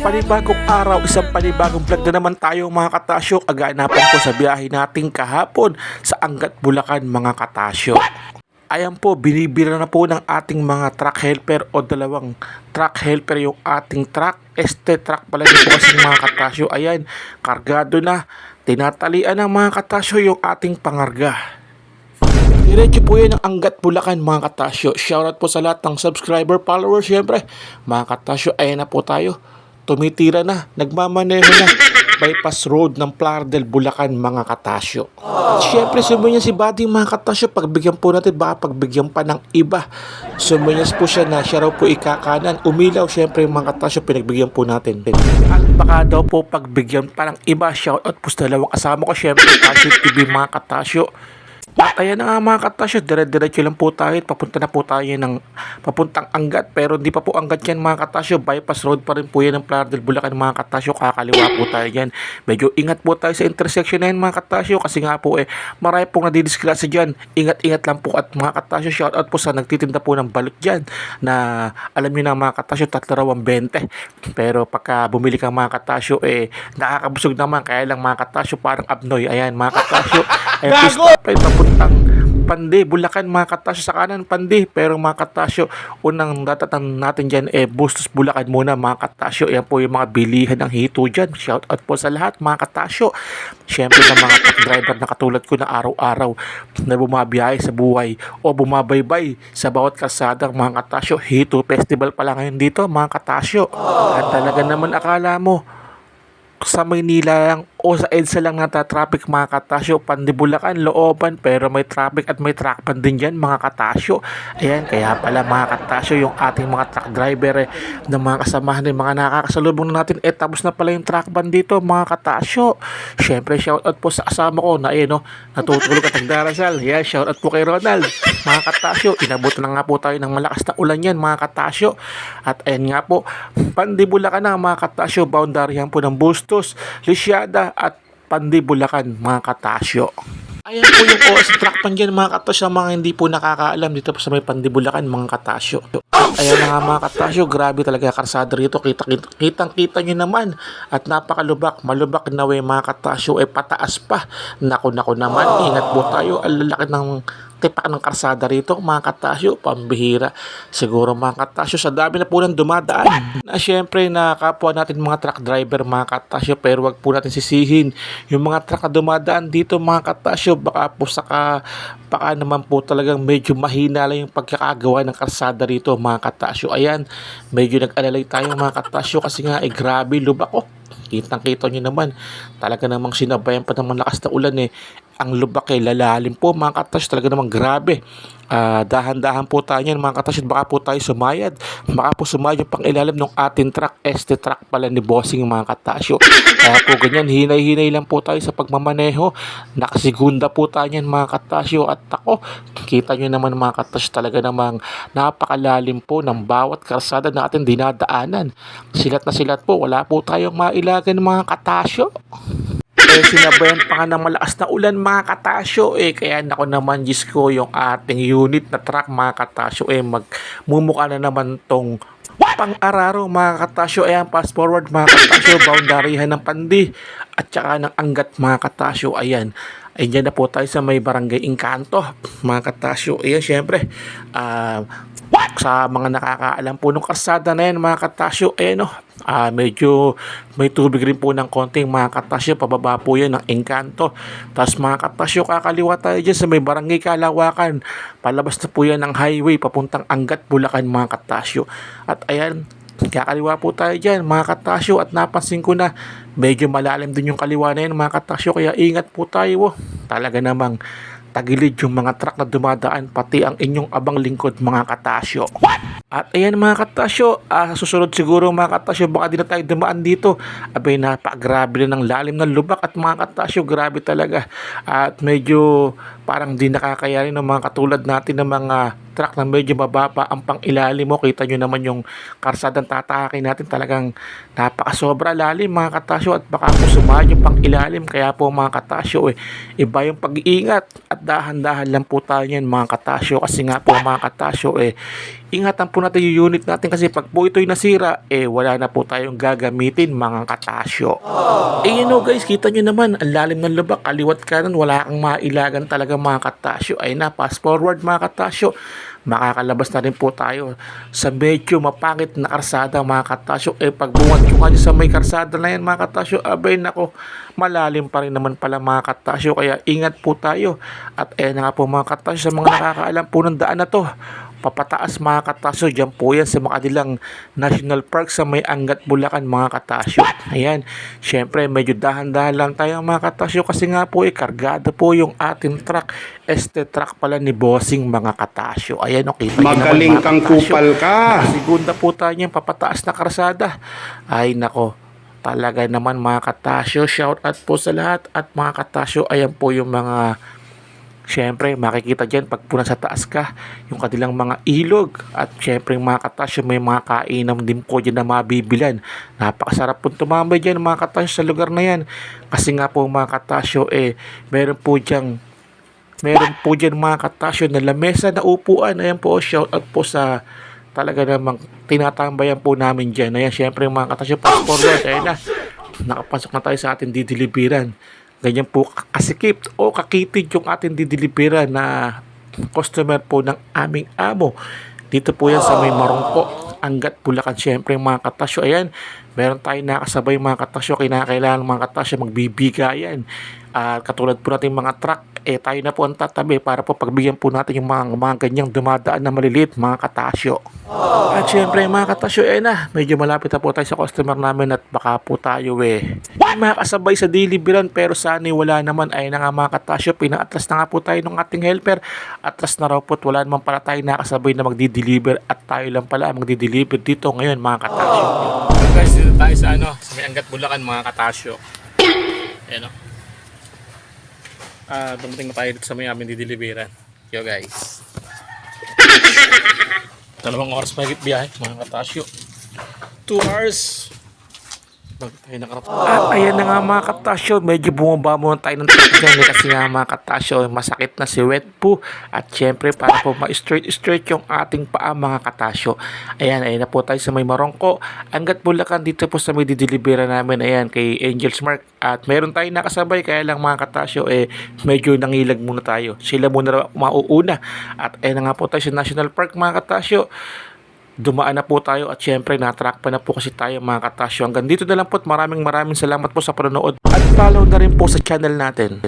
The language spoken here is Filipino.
panibagong araw, isang panibagong vlog na naman tayo mga katasyo. Aganapan ko sa biyahe natin kahapon sa Angat Bulacan mga katasyo. Ayan po, binibira na po ng ating mga truck helper o dalawang truck helper yung ating truck. Este truck pala dito kasi mga katasyo. Ayan, kargado na. Tinatalian ng mga katasyo yung ating pangarga. Diretso po yan ang Angat Bulacan mga katasyo. Shoutout po sa lahat ng subscriber, followers syempre. Mga katasyo, ayan na po tayo. Tumitira na, nagmamaneho na. Bypass road ng Plardel, Bulacan mga katasyo. Siyempre, sumunyas si Buddy mga katasyo. Pagbigyan po natin, baka pagbigyan pa ng iba. Sumunyas po siya na siya raw po ikakanan. Umilaw, siyempre mga katasyo, pinagbigyan po natin. At baka daw po pagbigyan pa ng iba. Shoutout po sa dalawang kasama ko, siyempre, Tasyo TV mga katasyo. At ayan na nga mga katasyo, dire-diretso lang po tayo. Papunta na po tayo ng papuntang Angat. Pero hindi pa po Angat yan mga katasyo. Bypass road pa rin po yan ng Plardel Bulacan mga katasyo. Kakaliwa po tayo yan. Medyo ingat po tayo sa intersection na yan mga katasyo. Kasi nga po eh, marami pong nadidisklasa dyan. Ingat-ingat lang po at mga katasyo. Shoutout po sa nagtitinda po ng balot dyan. Na alam nyo na mga katasyo, tatlo raw ang 20. Pero pagka bumili kang mga katasyo, eh, nakakabusog naman. Kaya lang mga katasyo, parang abnoy. Ayan mga katasyo. Stop. Ay, papuntang Pandi, Bulacan, mga katasyo sa kanan, Pandi. Pero mga katasyo, unang datatan natin dyan, eh, Bustos, Bulacan muna, mga katasyo. Yan po yung mga bilihan ng hito dyan. Shout out po sa lahat, mga katasyo. Siyempre ng mga driver na katulad ko na araw-araw na bumabiyahe sa buhay o bumabaybay sa bawat kalsadang mga katasyo. Hito Festival pala ngayon dito, mga katasyo. At talaga naman akala mo, sa Maynila lang o sa EDSA lang nata-traffic mga katasyo pandibulakan, looban pero may traffic at may truck pan din dyan mga katasyo. Ayan kaya pala mga katasyo yung ating mga truck driver eh, ng mga kasamahan ng mga nakakasalubong na natin. Eh tapos na pala yung truck ban dito mga katasyo. Syempre shoutout po sa kasama ko na ayun no natutulog at nagdarasal yeah shoutout po kay Ronald. Mga katasyo inabot na nga po tayo ng malakas na ulan yan mga katasyo. At ayan nga po pandibulakan na mga katasyo boundary po ng Bustos, At Pandibulacan mga katasyo. Ayan po yung track pan dyan mga katasyo mga hindi po nakakaalam dito po sa may Pandibulacan mga katasyo. Ayan nga mga katasyo, grabe talaga karsada rito. Kita, kita, kitang kita nyo naman at napakalubak, malubak na way mga katasyo eh pataas pa. Nako nako naman, ingat po tayo. Ang lalaki ng tipak ng karsada rito mga katasyo, pambihira. Siguro mga katasyo, sa dami na po ng dumadaan. Na syempre na kapwa natin mga truck driver mga katasyo, pero wag po natin sisihin yung mga truck na dumadaan dito mga katasyo, baka po saka, baka naman po talagang medyo mahina lang yung pagkakagawa ng karsada rito mga katasyo. Ayan, medyo nag-alalay tayo mga katasyo kasi nga eh grabe lubak oh. Kitang kita nyo naman, talaga namang sinabayan pa ng malakas na ulan eh. Ang lubak ay lalalim po mga katasyo, talaga namang grabe. Ah, dahan-dahan po tayo yan mga katasyo, baka po tayo sumayad. Baka po sumayad yung pang ilalim ng ating truck, este truck pala ni Bossing mga katasyo. Kaya po ganyan, hinay-hinay lang po tayo sa pagmamaneho. Nakasigunda po tayo yan mga katasyo at ako, kita nyo naman mga katasyo talaga namang napakalalim po ng bawat karsada natin dinadaanan. Silat na silat po, wala po tayong mailagan mga katasyo. Eh, sinabayan pa nga ng malakas na ulan mga katasyo eh. Kaya nako naman, Diyos ko, yung ating unit na truck mga katasyo eh, magmumukha na naman tong pang-araro mga katasyo. Ayan, fast forward mga katasyo, boundaryhan ng pandi at saka ng anggat mga katasyo. Ayan, ay dyan na po tayo sa may barangay Encanto mga katasyo. Ayan, syempre, ah, sa mga nakakaalam po ng kasada na yan mga katasyo, eh no, ah, medyo may tubig rin po ng konting mga katasyo, pababa po yan ng engkanto. Tapos mga katasyo, kakaliwa tayo dyan sa may barangay Kalawakan. Palabas na po yan ng highway, papuntang Angat, Bulacan mga katasyo. At ayan, kakaliwa po tayo dyan mga katasyo at napansin ko na medyo malalim din yung kaliwa na yan mga katasyo kaya ingat po tayo oh. talaga namang tagilid yung mga truck na dumadaan pati ang inyong abang lingkod mga katasyo. At ayan mga katasyo, ah, susunod siguro mga katasyo, baka di na tayo dumaan dito. Abay, napagrabe na ng lalim ng lubak at mga katasyo, grabe talaga. At medyo parang di nakakayanin ng mga katulad natin ng mga truck na medyo mababa ang pang ilalim mo. Kita nyo naman yung karsadang tatakin natin talagang napakasobra lalim mga katasyo at baka po sumahan yung pang ilalim. Kaya po mga katasyo, eh, iba yung pag-iingat at dahan-dahan lang po tayo yan mga katasyo kasi nga po mga katasyo, eh, ingatan po natin yung unit natin kasi pag po ito'y nasira, eh wala na po tayong gagamitin mga katasyo. Eh you know guys, kita nyo naman, ang lalim ng lubak, kaliwat kanan, wala kang mailagan talaga mga katasyo. Ay na, fast forward mga katasyo, makakalabas na rin po tayo sa medyo mapangit na karsada mga katasyo. Eh pag bungad nyo nga sa may karsada na yan mga katasyo, abay nako, malalim pa rin naman pala mga katasyo. Kaya ingat po tayo. At eh na nga po mga katasyo, sa mga nakakaalam po ng daan na to, papataas mga katasyo. Diyan po yan sa Makadilang National Park sa may Angat Bulacan mga katasyo. Ayan, syempre medyo dahan-dahan lang tayo mga katasyo kasi nga po eh, kargado po yung ating truck. Este truck pala ni Bossing mga katasyo. Ayan, okay. Magaling kang kupal ka. Segunda po tayo niyang papataas na karsada. Ay nako, talaga naman mga katasyo. Shout out po sa lahat at mga katasyo. Ayan po yung mga Siyempre, makikita dyan pag po nasa taas ka, yung kanilang mga ilog. At siyempre, mga katasyo, may mga kainan din po dyan na mabibilan. Napakasarap po tumambay dyan, mga katasyo, sa lugar na yan. Kasi nga po, mga katasyo, eh, meron po dyan meron po dyan mga katasyo na lamesa na upuan. Ayan po, shout out po sa talaga namang tinatambayan po namin dyan. Ayan, syempre mga katasyo, fast forward. Ayan na, nakapasok na tayo sa ating didilibiran. Ganyan po kasikip o kakitid yung ating didilibiran na customer po ng aming amo. Dito po yan sa may marungko. Anggat Bulacan, syempre mga katasyo. Ayan, meron tayong nakasabay mga katasyo. Kinakailangan mga katasyo magbibigayan. At katulad po natin mga truck, eh tayo na po ang tatabi para po pagbigyan po natin yung mga, mga ganyang dumadaan na maliliit mga katasyo. At syempre mga katasyo, eh na, medyo malapit na po tayo sa customer namin at baka po tayo eh makasabay sa deliveran pero sana wala naman ay na nga mga katasyo, pinaatras na nga po tayo ng ating helper. Atras na raw po at wala naman pala tayo nakasabay na magdi-deliver at tayo lang pala ang magdi-deliver dito ngayon mga katasyo. Guys, dito tayo sa ano, sa may Angat Bulacan mga katasyo. Ayan o. Ah, dumating na tayo dito sa may aming dideliveran. Yo guys. Dalawang oras pa higit biyahe, mga katasyo. 2 hours. Bago tayo nakarating. At ayan na nga mga katasyo, medyo bumaba muna tayo ng dyan eh, kasi nga mga katasyo, masakit na si wet po. At syempre para po ma-straight straight yung ating paa mga katasyo. Ayan, ayan na po tayo sa may marongko. Anggat Bulacan dito po sa may didelivery namin. Ayan, kay Angels Mark. At meron tayong nakasabay, kaya lang mga katasyo, eh, medyo nangilag muna tayo. Sila muna mauuna. At ayan na nga po tayo sa National Park mga katasyo dumaan na po tayo at syempre na-track pa na po kasi tayo mga katasyo. Hanggang dito na lang po at maraming maraming salamat po sa panonood at follow na rin po sa channel natin.